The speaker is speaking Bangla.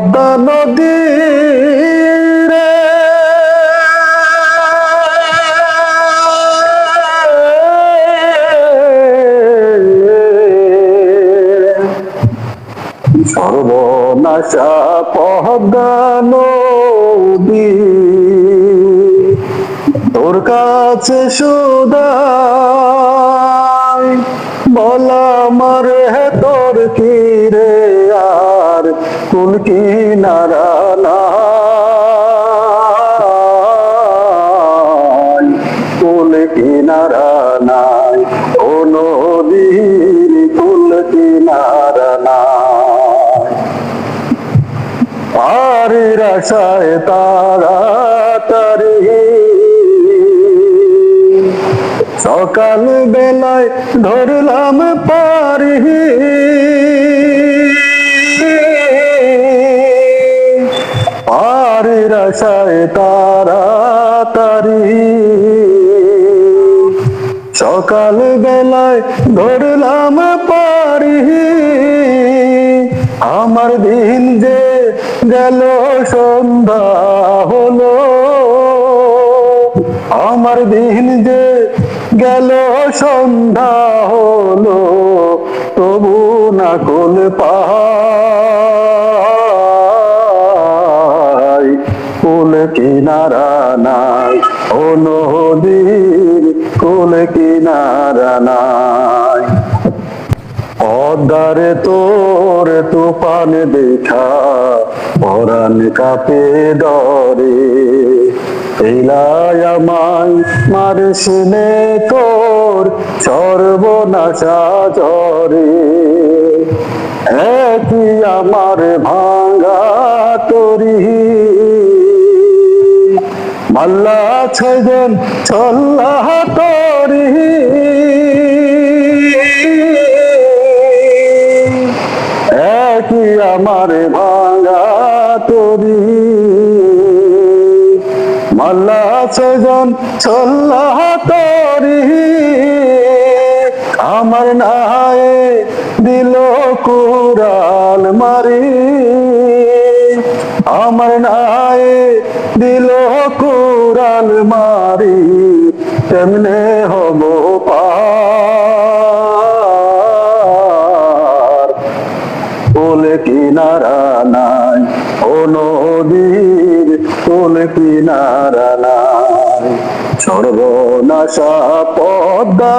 পদ্মা নদী সর্বনাশা পদ্মা নদী তোর কাছে সুদাই বলা মারে তোর কিনারা নাই, ও নদীর কুল কিনারা নাই। পারির আশায় তাড়াতাড়ি সকাল বেলায় ধরলাম পারি। পারির আশায় তাড়াতাড়ি সকাল বেলায় ধরলাম পারি আমার দিন যে গেল, সন্ধ্যা হলো। আমার দিন যে গেল, সন্ধ্যা হলো। তবু না পাই কোন কিনারা নাই ও নদীর পদ্মারে তোর তুফান দেখা, পরাণ কাপে ডরে। এলাই আমায় মার শুনে তোর সর্বনাশা চরে একই আমার ভাঙ্গা তরি। মাল্লা ছজন ছল্লা তরি। আমার ভাঙ্গা তরি। মাল্লা ছজন ছল্লা তরি। আমার নায়ে দিল কুরাল মারি। আমার নায়ে দিল কুরাল মারি। তেমনে হব পার কোল কিনারা নাই। ও নদীর কোল কিনারা নাই। সর্বনাশা পদ্মা